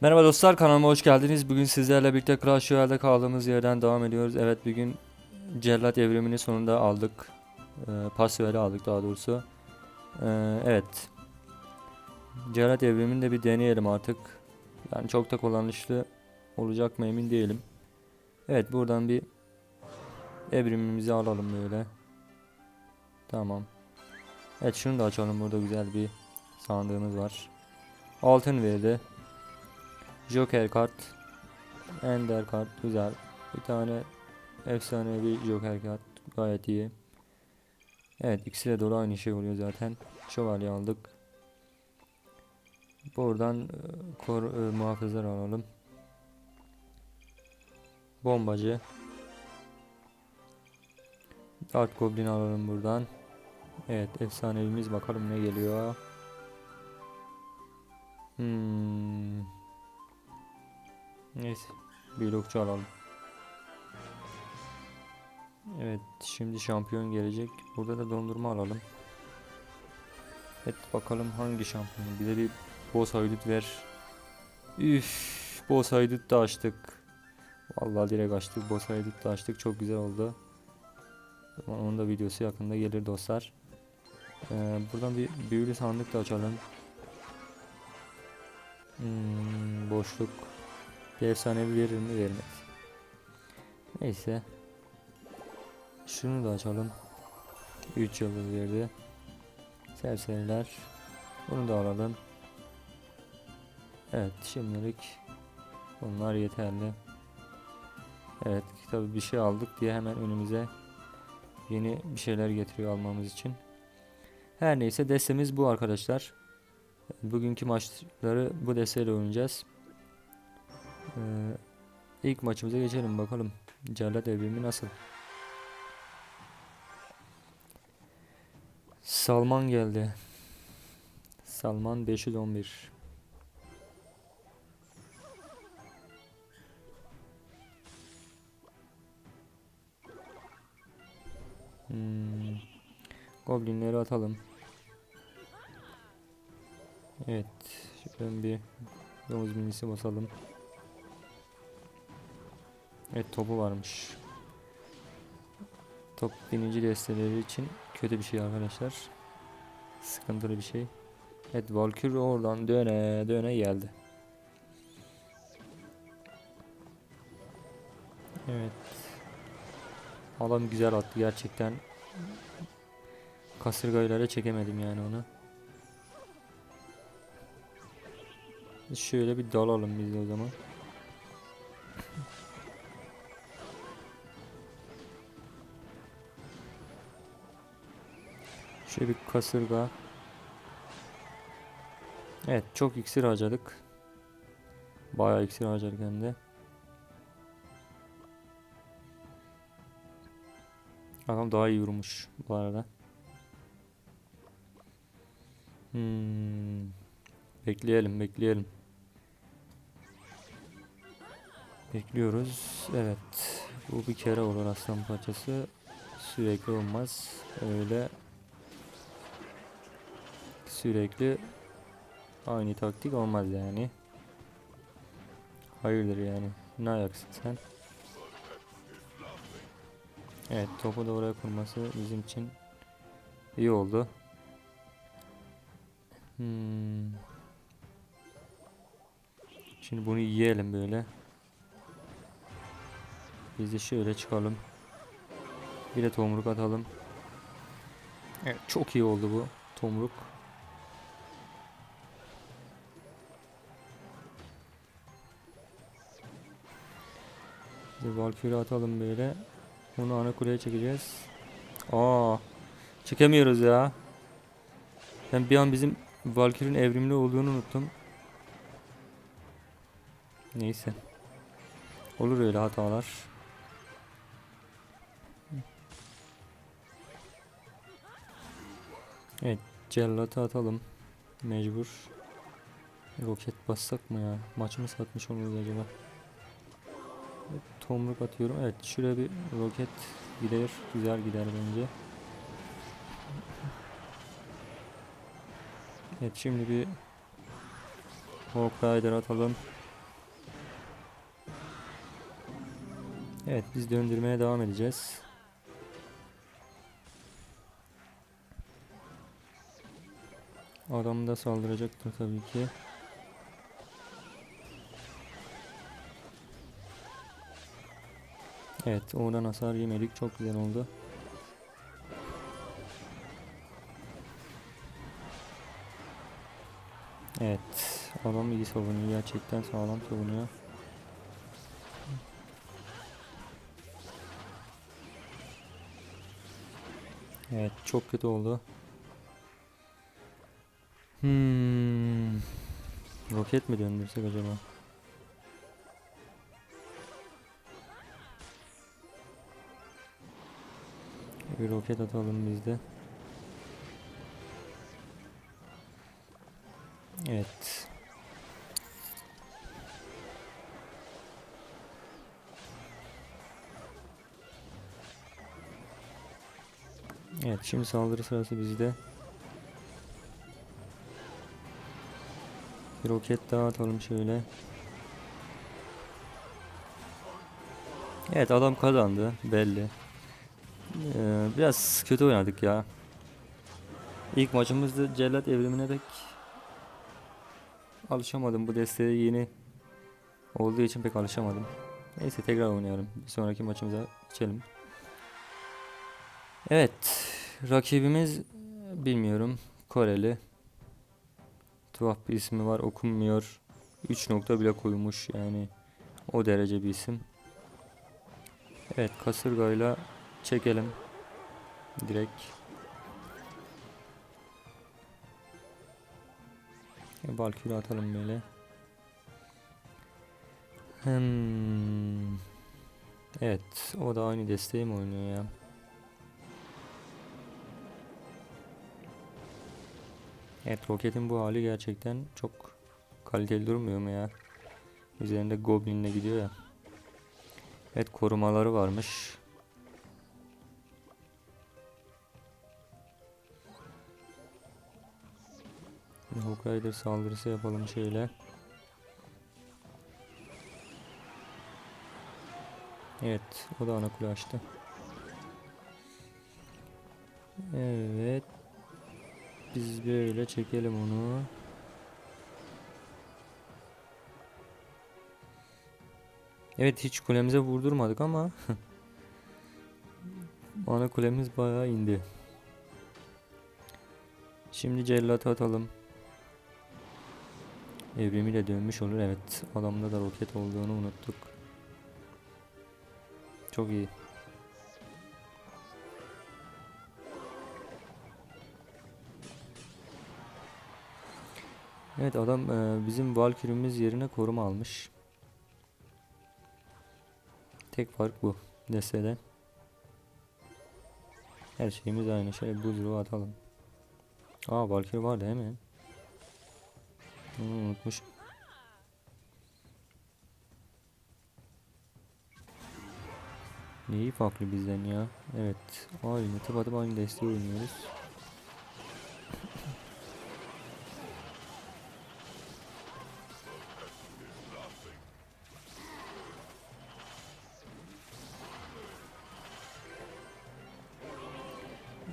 Merhaba dostlar kanalıma hoş geldiniz. Bugün sizlerle birlikte Clash Royale'de kaldığımız yerden devam ediyoruz. Evet bugün Cellat evrimini sonunda aldık. Ee, Pasifeli aldık daha doğrusu. Ee, evet. Cellat evrimini de bir deneyelim artık. Yani çok da kullanışlı olacak mı emin değilim. Evet buradan bir evrimimizi alalım böyle. Tamam. Evet şunu da açalım burada güzel bir sandığımız var. Altın verdi. Joker kart. Ender kart güzel. Bir tane efsanevi Joker kart gayet iyi. Evet ikisi de doğru aynı şey oluyor zaten. Şövalye aldık. Buradan e, kor, e, muhafızlar alalım. Bombacı. Dart Goblin alalım buradan. Evet efsanevimiz bakalım ne geliyor. Hmm. Neyse. Blokçu alalım. Evet. Şimdi şampiyon gelecek. Burada da dondurma alalım. Evet bakalım hangi şampiyon. Bize bir boss haydut ver. Üf. Boss haydut da açtık. Vallahi direkt açtık. Boss haydut da açtık. Çok güzel oldu. Onun da videosu yakında gelir dostlar. Ee, buradan bir büyülü sandık da açalım. Hmm, boşluk. Bir efsanevi verir mi vermez. Neyse. Şunu da açalım. 3 yıldız verdi. Serseriler. Bunu da alalım. Evet şimdilik bunlar yeterli. Evet tabi bir şey aldık diye hemen önümüze yeni bir şeyler getiriyor almamız için. Her neyse destemiz bu arkadaşlar. Bugünkü maçları bu desteyle oynayacağız. Ee, ilk maçımıza geçelim bakalım. Cellat evrimi nasıl? Salman geldi. Salman 511. Hmm. Goblinleri atalım. Evet. Şuradan bir domuz minisi basalım. Evet topu varmış. Top bininci desteleri için kötü bir şey arkadaşlar. Sıkıntılı bir şey. Evet Valkyrie oradan döne döne geldi. Evet. Adam güzel attı gerçekten. Kasırgaylara çekemedim yani onu. Şöyle bir dalalım biz o zaman. Şöyle bir kasırga. Evet çok iksir harcadık. Bayağı iksir harcadık hem de. Adam daha iyi vurmuş bu arada. Hmm. Bekleyelim, bekleyelim. Bekliyoruz. Evet. Bu bir kere olur aslan parçası. Sürekli olmaz. Öyle sürekli aynı taktik olmaz yani. Hayırdır yani. Ne ayaksın sen? Evet topu da oraya kurması bizim için iyi oldu. Hmm. Şimdi bunu yiyelim böyle. Biz de şöyle çıkalım. Bir de tomruk atalım. Evet çok iyi oldu bu tomruk. Bir Valkyrie atalım böyle. Bunu ana kuleye çekeceğiz. Aa, çekemiyoruz ya. Ben bir an bizim Valkyrie'nin evrimli olduğunu unuttum. Neyse. Olur öyle hatalar. Evet, cellatı atalım. Mecbur. Roket bassak mı ya? Maç mı satmış oluruz acaba? tomruk atıyorum. Evet şuraya bir roket gider. Güzel gider bence. Evet şimdi bir Hawk atalım. Evet biz döndürmeye devam edeceğiz. Adam da saldıracaktır tabii ki. Evet oradan hasar yemedik çok güzel oldu. Evet adam iyi savunuyor gerçekten sağlam savunuyor. Evet çok kötü oldu. Hmm. Roket mi döndürsek acaba? Bir roket atalım biz de. Evet. Evet şimdi saldırı sırası bizde. Bir roket daha atalım şöyle. Evet adam kazandı belli. Ee, biraz kötü oynadık ya. İlk maçımızda cellat evrimine pek alışamadım. Bu desteğe yeni olduğu için pek alışamadım. Neyse tekrar oynayalım. Bir sonraki maçımıza geçelim. Evet. Rakibimiz bilmiyorum. Koreli. Tuhaf bir ismi var okunmuyor. 3 nokta bile koymuş yani. O derece bir isim. Evet kasırgayla çekelim. Direkt. E, Valkyrie atalım böyle. Hmm. Evet o da aynı desteği mi oynuyor ya? Evet roketin bu hali gerçekten çok kaliteli durmuyor mu ya? Üzerinde Goblin'le gidiyor ya. Evet korumaları varmış. Rider saldırısı yapalım şöyle. Evet o da ana kule açtı. Evet. Biz böyle çekelim onu. Evet hiç kulemize vurdurmadık ama ana kulemiz bayağı indi. Şimdi cellatı atalım. Evrimiyle dönmüş olur. Evet adamda da roket olduğunu unuttuk. Çok iyi. Evet adam e, bizim Valkyrie'miz yerine koruma almış. Tek fark bu desteden. Her şeyimiz aynı şey. Buzluğu atalım. Aa Valkyrie vardı hemen. Bunu unutmuş. Neyi farklı bizden ya? Evet. Aynı tıpatıp aynı desteği oynuyoruz.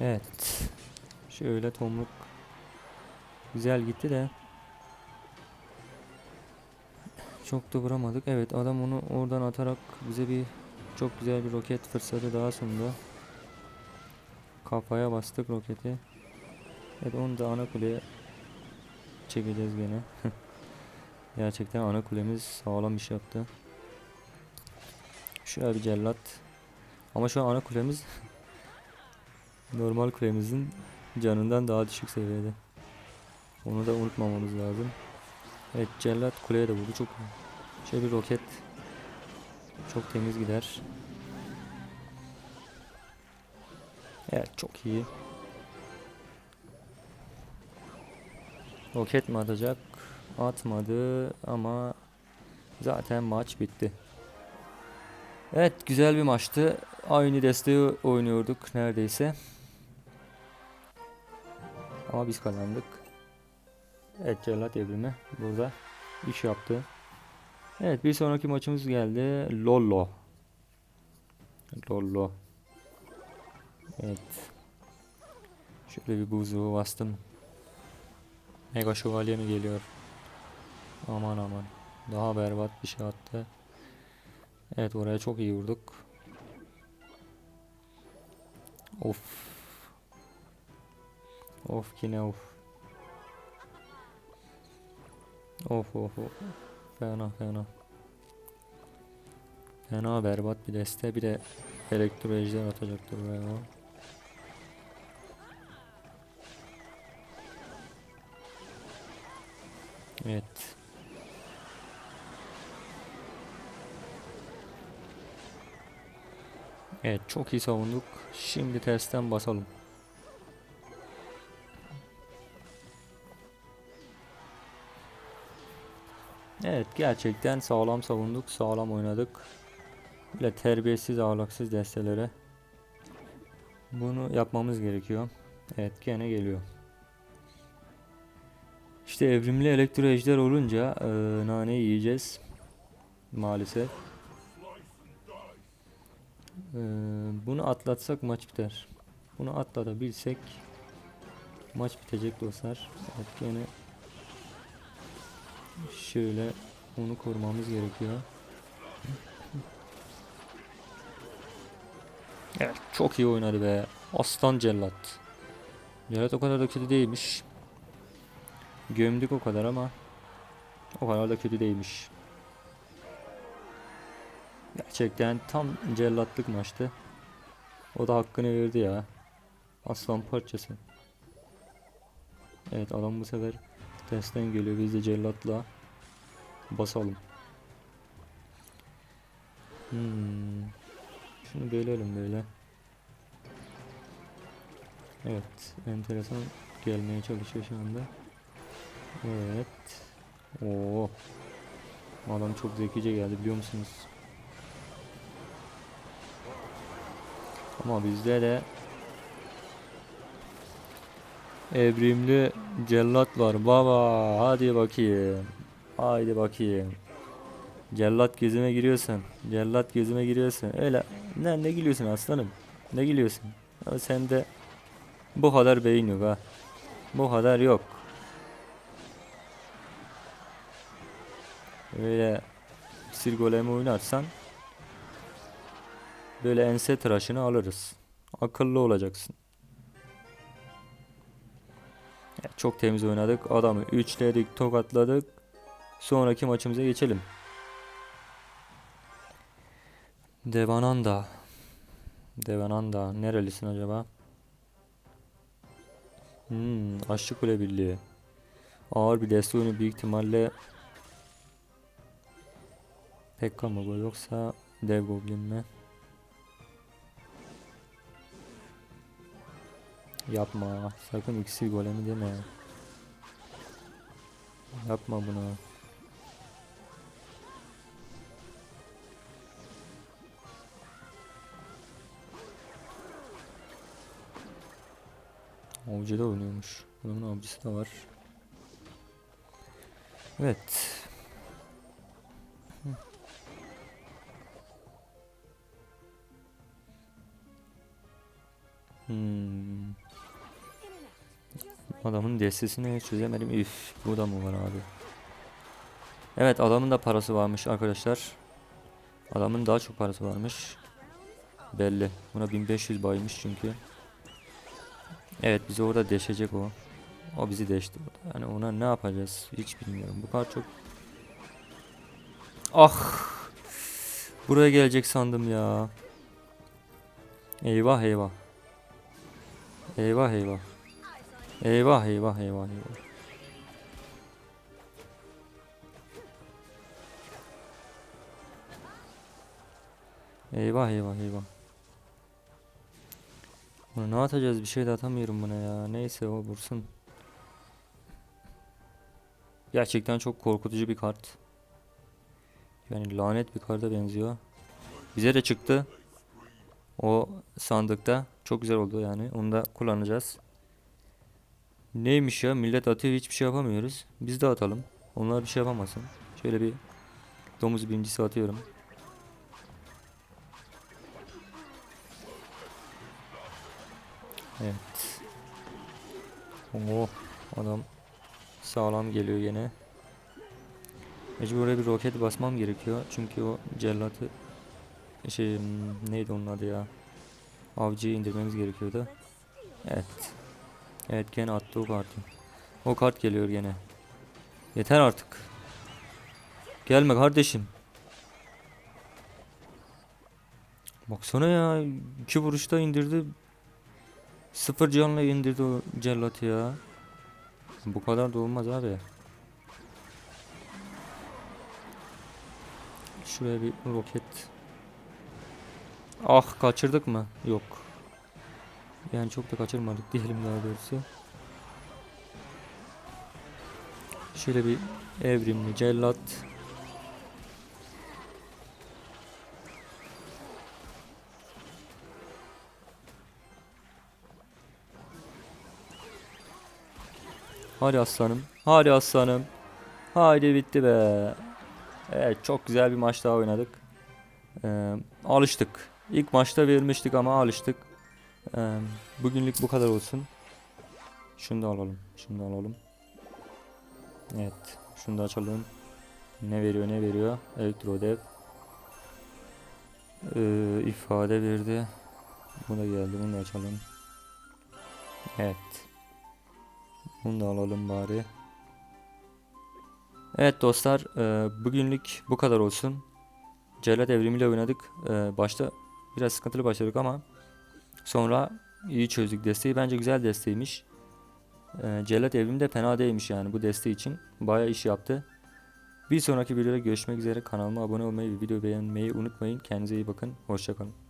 Evet. Şöyle tomruk güzel gitti de çok da vuramadık. Evet adam onu oradan atarak bize bir çok güzel bir roket fırsatı daha sundu. Kafaya bastık roketi. Evet onu da ana kuleye çekeceğiz gene. Gerçekten ana kulemiz sağlam iş yaptı. Şöyle bir cellat. Ama şu an ana kulemiz normal kulemizin canından daha düşük seviyede. Onu da unutmamamız lazım. Evet cellat kuleye de vurdu çok şey bir roket çok temiz gider. Evet çok iyi. Roket mi atacak? Atmadı ama zaten maç bitti. Evet güzel bir maçtı. Aynı desteği oynuyorduk neredeyse. Ama biz kazandık. Evet Cellat evrimi burada iş yaptı. Evet bir sonraki maçımız geldi. Lollo. Lollo. Evet. Şöyle bir buzu bastım. Mega şövalye mi geliyor? Aman aman. Daha berbat bir şey attı. Evet oraya çok iyi vurduk. Of. Of yine of. Of of of. Fena fena. Fena berbat bir deste. Bir de elektro ejder atacaktır buraya. o. Evet. Evet çok iyi savunduk. Şimdi tersten basalım. Evet gerçekten sağlam savunduk. Sağlam oynadık. Böyle terbiyesiz ahlaksız destelere. Bunu yapmamız gerekiyor. Evet gene geliyor. İşte evrimli elektro ejder olunca eee nane yiyeceğiz. Maalesef. Eee, bunu atlatsak maç biter. Bunu atlatabilsek maç bitecek dostlar. Evet gene şöyle onu korumamız gerekiyor. Evet çok iyi oynadı be. Aslan cellat. Cellat o kadar da kötü değilmiş. Gömdük o kadar ama o kadar da kötü değilmiş. Gerçekten tam cellatlık maçtı. O da hakkını verdi ya. Aslan parçası. Evet adam bu sefer tersten geliyor. Biz de cellatla basalım. Hmm. Şunu bölelim böyle. Evet. Enteresan gelmeye çalışıyor şu anda. Evet. Oo. Adam çok zekice geldi biliyor musunuz? Ama bizde de evrimli cellat var baba. Hadi bakayım. Haydi bakayım. Cellat gözüme giriyorsun. Cellat gözüme giriyorsun. Öyle. Ne, ne gülüyorsun aslanım? Ne gülüyorsun? Ama sende bu kadar beyin yok ha. Bu kadar yok. Böyle iksir golemi oynarsan böyle ense tıraşını alırız. Akıllı olacaksın. Çok temiz oynadık. Adamı üçledik, tokatladık. Sonraki maçımıza geçelim. Devananda. Devananda. Nerelisin acaba? Hmm, Aşçı Kule Birliği. Ağır bir deste oyunu büyük ihtimalle Pekka mı bu yoksa Dev Goblin mi? Yapma. Sakın iksir golemi deme. Yapma bunu. Avcı da oynuyormuş. Bunun avcısı da var. Evet. Hmm. Adamın destesini çözemedim. Üf, bu da mı var abi? Evet, adamın da parası varmış arkadaşlar. Adamın daha çok parası varmış. Belli. Buna 1500 baymış çünkü. Evet, bizi orada deşecek o. O bizi deşti. Yani ona ne yapacağız hiç bilmiyorum. Bu kadar çok Ah! Buraya gelecek sandım ya. Eyvah eyvah. Eyvah eyvah. Eyvah eyvah eyvah eyvah. Eyvah eyvah eyvah. Bunu ne atacağız bir şey de atamıyorum buna ya. Neyse o vursun. Gerçekten çok korkutucu bir kart. Yani lanet bir karda benziyor. Bize de çıktı. O sandıkta. Çok güzel oldu yani. Onu da kullanacağız. Neymiş ya millet atıyor hiçbir şey yapamıyoruz. Biz de atalım. Onlar bir şey yapamasın. Şöyle bir domuz birincisi atıyorum. Evet. Oh adam sağlam geliyor yine. Mecbur oraya bir roket basmam gerekiyor. Çünkü o cellatı şey neydi onun adı ya. Avcıyı indirmemiz gerekiyordu. Evet. Evet gene attı o kartı. O kart geliyor gene. Yeter artık. Gelme kardeşim. Baksana ya. iki vuruşta indirdi. Sıfır canla indirdi o cellatı ya. Bu kadar da olmaz abi. Şuraya bir roket. Ah kaçırdık mı? Yok. Yani çok da kaçırmadık diyelim daha doğrusu. Şöyle bir evrimli cellat. Hadi aslanım. Hadi aslanım. Haydi bitti be. Evet çok güzel bir maç daha oynadık. Ee, alıştık. İlk maçta vermiştik ama alıştık. Ee, bugünlük bu kadar olsun. Şunu da alalım. Şunu da alalım. Evet. Şunu da açalım. Ne veriyor ne veriyor? Elektrodev. Ee, ifade verdi. Bu da geldi. Bunu da açalım. Evet. Bunu da alalım bari. Evet dostlar, e, bugünlük bu kadar olsun. Cellat evrimiyle oynadık. E, başta biraz sıkıntılı başladık ama sonra iyi çözdük desteği. Bence güzel desteğiymiş. E, Cellat evrimi de fena değilmiş yani bu desteği için. Bayağı iş yaptı. Bir sonraki videoda görüşmek üzere. Kanalıma abone olmayı ve video beğenmeyi unutmayın. Kendinize iyi bakın. Hoşçakalın.